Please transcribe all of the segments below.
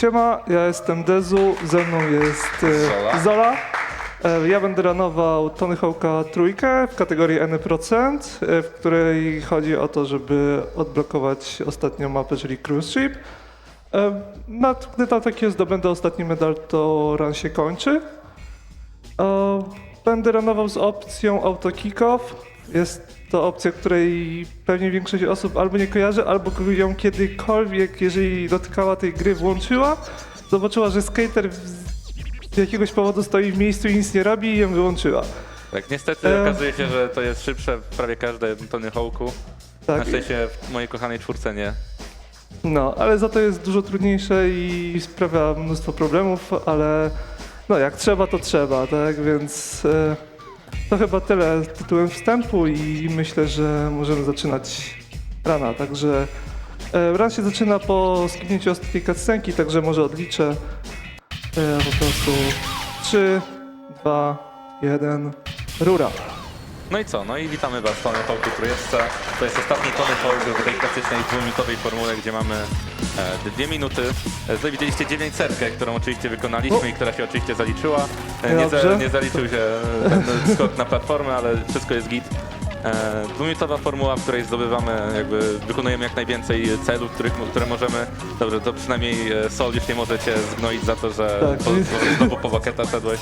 Siema, ja jestem Dezu, ze mną jest e, Zola. E, Ja będę ranował Tony Hawk'a trójkę w kategorii N%, e, w której chodzi o to, żeby odblokować ostatnią mapę, czyli Cruise Ship. No, gdy tam taki zdobędę ostatni medal, to run się kończy. Będę ranował z opcją Auto Kickoff. Jest to opcja, której pewnie większość osób albo nie kojarzy, albo ją kiedykolwiek, jeżeli dotykała tej gry, włączyła. Zobaczyła, że skater z jakiegoś powodu stoi w miejscu i nic nie robi i ją wyłączyła. Tak, niestety E. okazuje się, że to jest szybsze w prawie każde Tony. Na Tak, szczęście w mojej kochanej czwórce nie. no, ale za to jest dużo trudniejsze i sprawia mnóstwo problemów, ale no jak trzeba, to trzeba, tak, więc e, to chyba tyle tytułem wstępu i myślę, że możemy zaczynać rana, także e, ran się zaczyna po skipnięciu ostatniej cutscenki, także może odliczę e, po prostu 3, 2, 1, rura. No i co? No i witamy Was w Tony Hawk'u Trójeczce. To jest ostatni Tony Hawk w tej klasycznej dwuminutowej formule, gdzie mamy dwie minuty. E, Tutaj widzieliście dziewięć setkę, którą oczywiście wykonaliśmy i która się oczywiście zaliczyła. E, nie, za, nie zaliczył się ten skok na platformę, ale wszystko jest git. E, dwuminutowa formuła, w której zdobywamy, jakby wykonujemy jak najwięcej celów, których, które możemy. Dobrze, to przynajmniej e, Sol już nie możecie zgnoić za to, że Tak. po, po, znowu po szedłeś.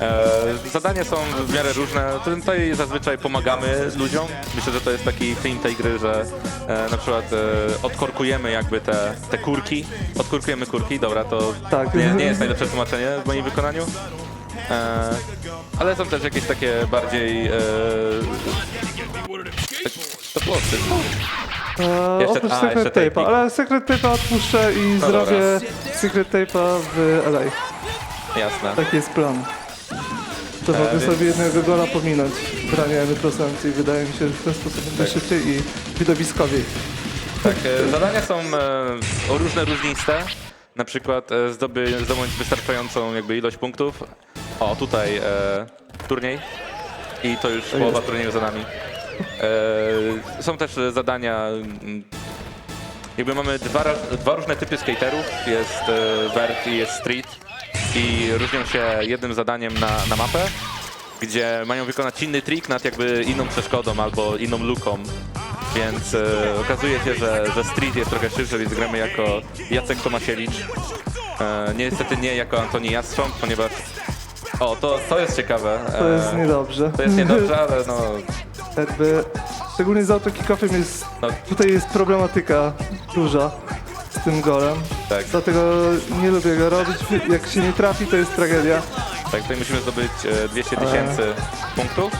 E, zadania są w miarę różne. Tutaj zazwyczaj pomagamy ludziom. Myślę, że to jest taki theme tej gry, że e, na przykład e, odkorkujemy jakby te, te kurki. Odkorkujemy kurki, dobra, to Tak. nie, nie jest najlepsze tłumaczenie w moim wykonaniu. E, ale są też jakieś takie bardziej... E, tak, to było. E, Jeszcze- oprócz a, Secret jeszcze Tape'a, taping. ale Secret Tape'a odpuszczę i No zrobię dobra. Secret Tape'a w LA. Jasne. Taki jest plan. To E, mogę więc- sobie jednego gola pominąć w branie N% i wydaje mi się, że w ten sposób będzie Tak. szybciej i widowiskowiej. Tak, e, zadania są e, o różne różniste. Na przykład e, zdoby, zdobądź wystarczającą jakby ilość punktów. O, tutaj e, turniej. I to już połowa turnieju za nami. E, są też zadania. mm, Jakby mamy dwa, dwa różne typy skaterów. Jest e, vert i jest street. I różnią się jednym zadaniem na, na mapę, gdzie mają wykonać inny trik nad jakby inną przeszkodą albo inną luką. Więc e, okazuje się, że, że Street jest trochę szybszy, więc gramy jako Jacek Tomasiewicz. E, niestety nie jako Antoni Jastrząb, ponieważ... O, to, to jest ciekawe. E, To jest niedobrze. to jest niedobrze, ale no... Jakby, szczególnie z autokickoffem jest, No. tutaj jest problematyka duża z tym golem. Tak, Dlatego nie lubię go robić. Jak się nie trafi, to jest tragedia. tak tutaj musimy zdobyć e, 200 tysięcy punktów.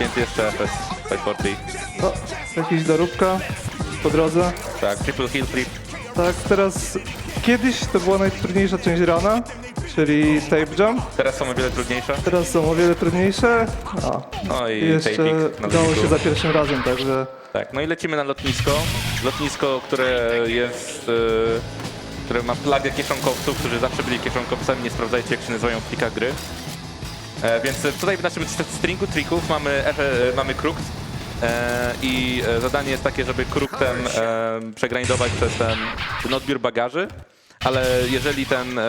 Więc jeszcze FS 540. O, jakaś doróbka po drodze. Tak, triple hill flip. Tak, teraz kiedyś to była najtrudniejsza część rana, czyli tape jump. Teraz są o wiele trudniejsze. Teraz są o wiele trudniejsze. A, No i jeszcze taping na udało się za pierwszym razem, także Tak, no i lecimy na lotnisko. Lotnisko, które jest. e, które ma plagę kieszonkowców, którzy zawsze byli kieszonkowcami. Nie sprawdzajcie, jak się nazywają w plikach gry. E, więc tutaj w naszym stringu trików mamy, F, e, mamy krukt. E, I e, zadanie jest takie, żeby kruktem e, przegrindować przez ten, ten odbiór bagaży. Ale jeżeli ten, e,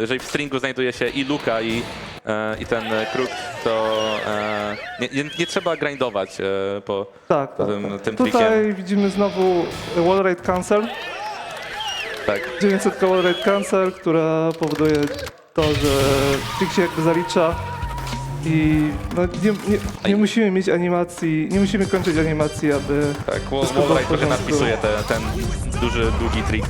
jeżeli w stringu znajduje się i luka i, e, i ten krukt, to e, nie, nie, nie trzeba grindować e, po, tak, tak, tym, tak. tym Tutaj trikiem. widzimy znowu wall rate cancel. Tak, 900 wall rate cancel, która powoduje to, że trik się jakby zalicza i no, nie, nie, nie musimy mieć animacji, nie musimy kończyć animacji, aby tak. Wszystko było w Wallride trochę porządku. nadpisuje te, ten duży, długi trik.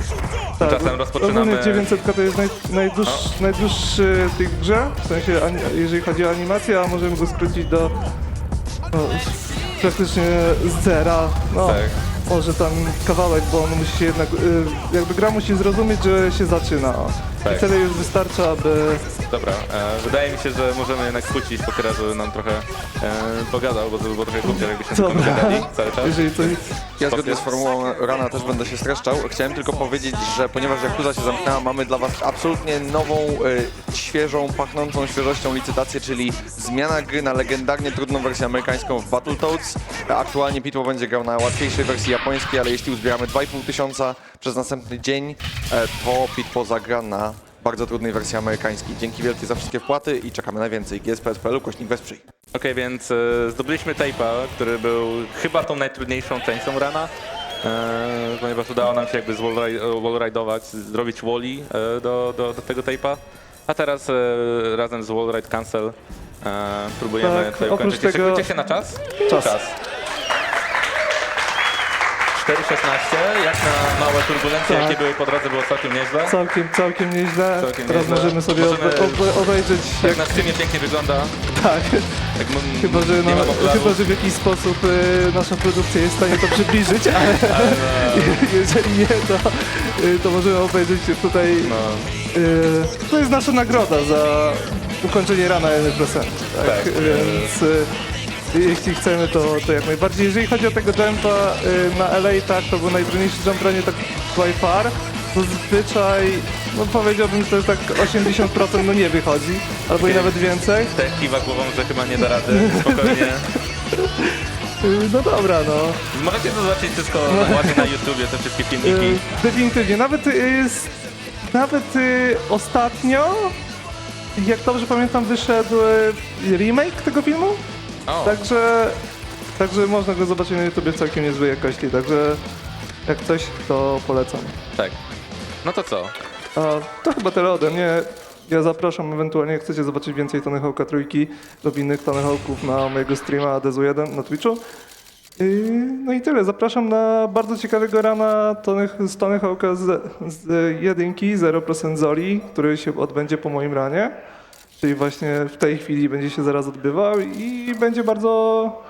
Tak, Tymczasem rozpoczynamy... Ogólnie 900 to jest naj, najdłuższy, najdłuższy w tej grze, w sensie ani, jeżeli chodzi o animację, a możemy go skrócić do no, praktycznie zera. No, Tak. Może tam kawałek, bo on musi się jednak, y, jakby gra musi zrozumieć, że się zaczyna. Tak. I tyle już wystarcza, aby... Dobra, e, wydaje mi się, że możemy jednak puścić pokera, żeby nam trochę e, pogadał, bo to by było trochę głupie, jakbyśmy tylko Dobra. gadali cały czas. Jeżeli coś... Ja zgodnie z formułą Rana też będę się streszczał. Chciałem tylko powiedzieć, że ponieważ Yakuza się zamknęła, mamy dla Was absolutnie nową, e, świeżą, pachnącą świeżością licytację, czyli zmiana gry na legendarnie trudną wersję amerykańską w Battletoads. Aktualnie Pitbull będzie grał na łatwiejszej wersji japońskiej, ale jeśli uzbieramy 2,5 tysiąca przez następny dzień, e, to Pitbull zagra na bardzo trudnej wersji amerykańskiej. Dzięki wielkie za wszystkie wpłaty i czekamy na więcej. gspl.pl, kośnik wesprzyj. Okej, więc e, zdobyliśmy tape'a, który był chyba tą najtrudniejszą częścią rana, e, ponieważ udało nam się jakby wallride'ować, zrobić wally e, do, do, do tego tape'a. A teraz e, razem z wallride cancel e, próbujemy Tak, tutaj oprócz ukończyć. tego- Szykujcie się na czas? Czas. Czas. 4.16, jak na małe turbulencje, Tak. jakie były po drodze, było całkiem nieźle. Całkiem, całkiem nieźle. Całkiem Teraz nieźle. możemy sobie Możemy- obe- obe- obejrzeć, Jak jak na streamie pięknie wygląda. tak. Jak m- Chyba, że, nie no, popularów. chyba, że w jakiś sposób y, nasza produkcja jest w stanie to przybliżyć, ale jeżeli nie, to, y, to możemy obejrzeć tutaj. No, Y, to jest nasza nagroda za ukończenie rana 1%. Tak, Tak, więc y, jeśli chcemy, to, to jak najbardziej. Jeżeli chodzi o tego jumpa y, na LA, tak, to był najtrudniejszy jump ranie tak by far. Zazwyczaj, no powiedziałbym, że to jest tak 80% no nie wychodzi, albo i nawet więcej. Te kiwa głową, że chyba nie da rady, spokojnie. Y, no dobra, no. Możecie to zobaczyć wszystko ładnie na YouTubie, te wszystkie filmiki. Y, Definitywnie. Nawet, y, s- nawet y, ostatnio, jak dobrze pamiętam, wyszedł y, remake tego filmu. O, Także, także można go zobaczyć na YouTubie w całkiem niezłej jakości. Także jak coś, to polecam. tak. No to co? A to chyba tyle ode mnie. Ja zapraszam ewentualnie, jak chcecie zobaczyć więcej Tony Hawk'a trójki lub innych Tony Hawk'ów na mojego streama Adezu1 na Twitchu. Yy, No i tyle. Zapraszam na bardzo ciekawego rana Tony, z Tony Hawk'a z, z jedynki 0% Zoli, który się odbędzie po moim ranie. Czyli właśnie w tej chwili będzie się zaraz odbywał i będzie bardzo,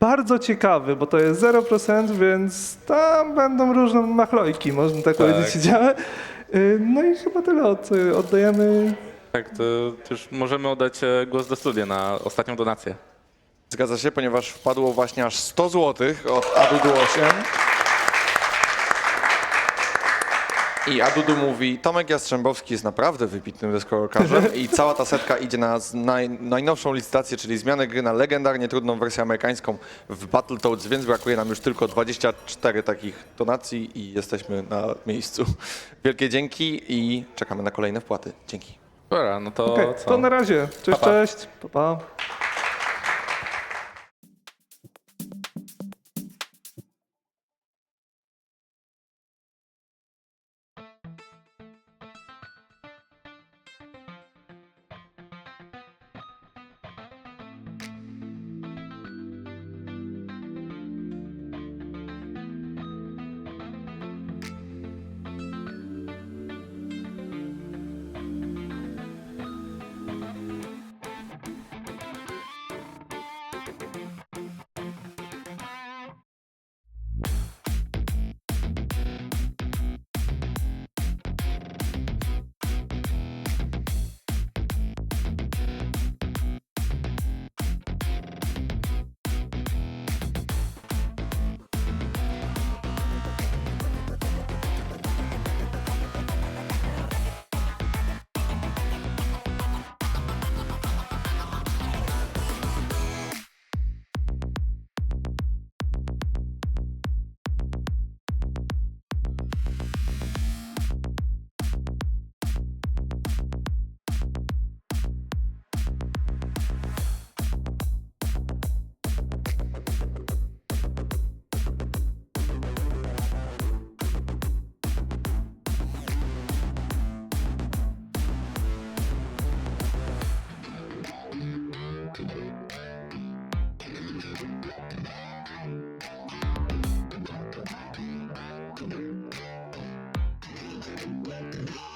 bardzo ciekawy, bo to jest 0%, więc tam będą różne machlojki, można tak, powiedzieć, się działy. No i chyba tyle. Od, oddajemy Tak, to już możemy oddać e, głos do studia na ostatnią donację. Zgadza się, ponieważ wpadło właśnie aż 100 zł od Adudu 8. I Adudu mówi, Tomek Jastrzębowski jest naprawdę wybitnym deskorolkarzem i cała ta setka idzie na z- naj, najnowszą licytację, czyli zmianę gry na legendarnie trudną wersję amerykańską w Battletoads, więc brakuje nam już tylko 24 takich donacji i jesteśmy na miejscu. Wielkie dzięki i czekamy na kolejne wpłaty. Dzięki. Dobra, no to Okej, co? to na razie. Cześć, Pa, pa. cześć. Pa, pa. Thank you.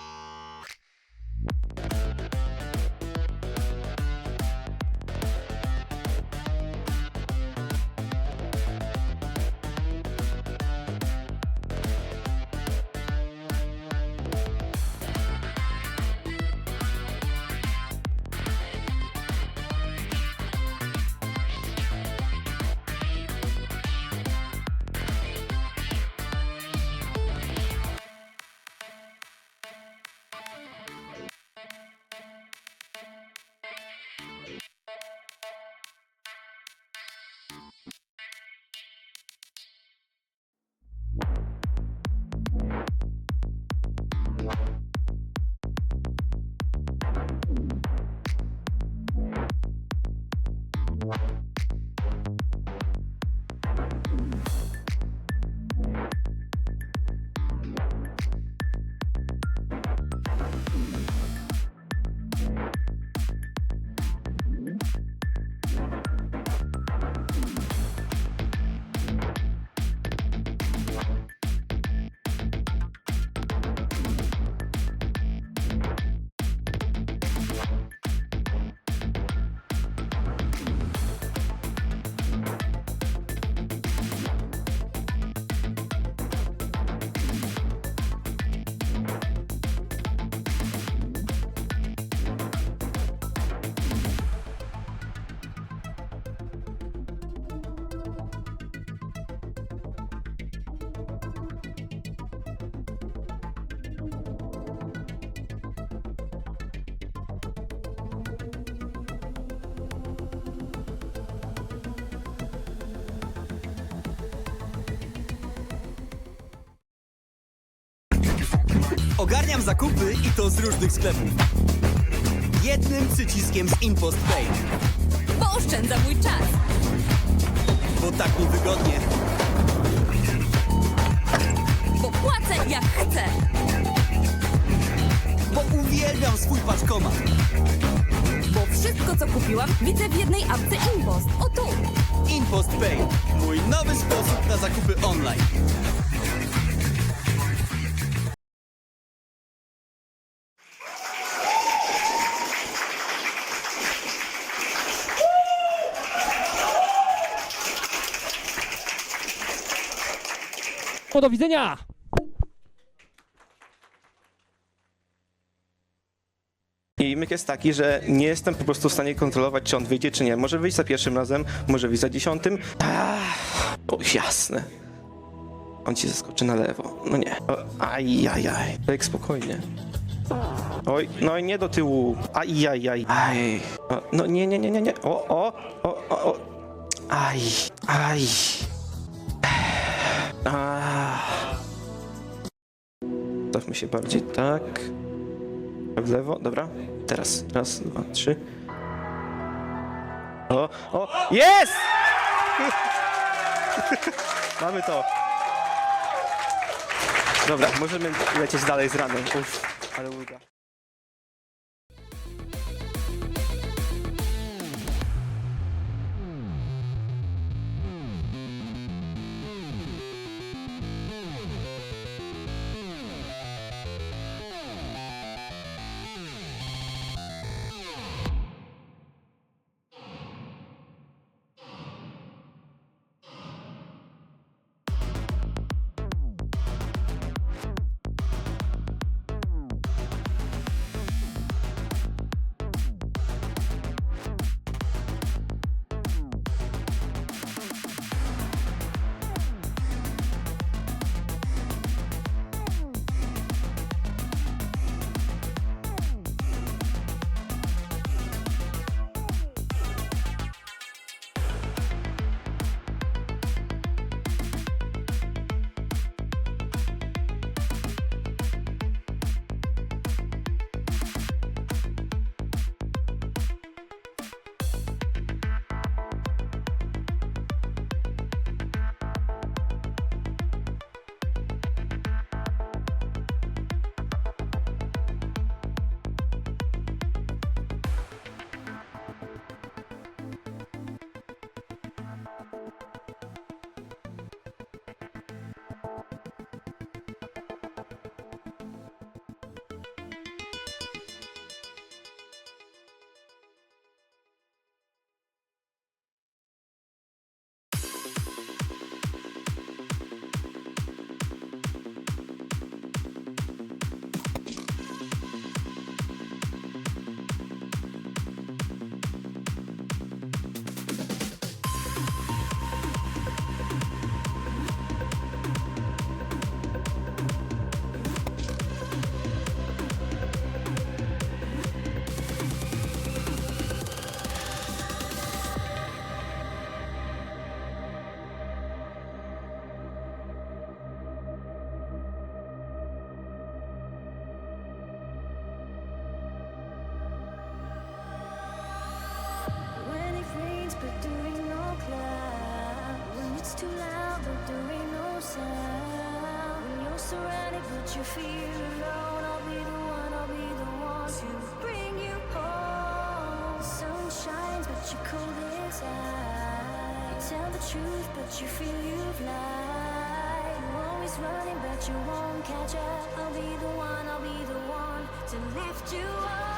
Ogarniam zakupy i to z różnych sklepów. Jednym przyciskiem z Impost Pay, Bo oszczędza mój czas. bo tak mi wygodnie. Bo płacę jak chcę. Bo uwielbiam swój paczkomat. Bo wszystko, co kupiłam, widzę w jednej apce Impost. O tu. Impost Pay. Mój nowy sposób na zakupy online. Do widzenia! I myk jest taki, że nie jestem po prostu w stanie kontrolować, czy on wyjdzie, czy nie. Może wyjść za pierwszym razem, może wyjść za dziesiątym. Ah, o, jasne. On ci zaskoczy na lewo. No nie. O, aj, aj, aj. Tak spokojnie. Oj, no i nie do tyłu. Aj, aj, aj. Aj. O, no nie, nie, nie, nie, nie. O, o, o, o, o. Aj, aj. Stawmy się bardziej tak. W lewo, dobra. Teraz. Raz, dwa, trzy. O, o, jest! Mamy to. Dobra, możemy lecieć dalej z ranem. Uff, ale ulga. You feel alone. I'll be the one, I'll be the one to bring you home. Sun shines, but cold inside. You tell the truth, but you feel you've lied. You're always running, but you won't catch up. I'll be the one, I'll be the one to lift you up.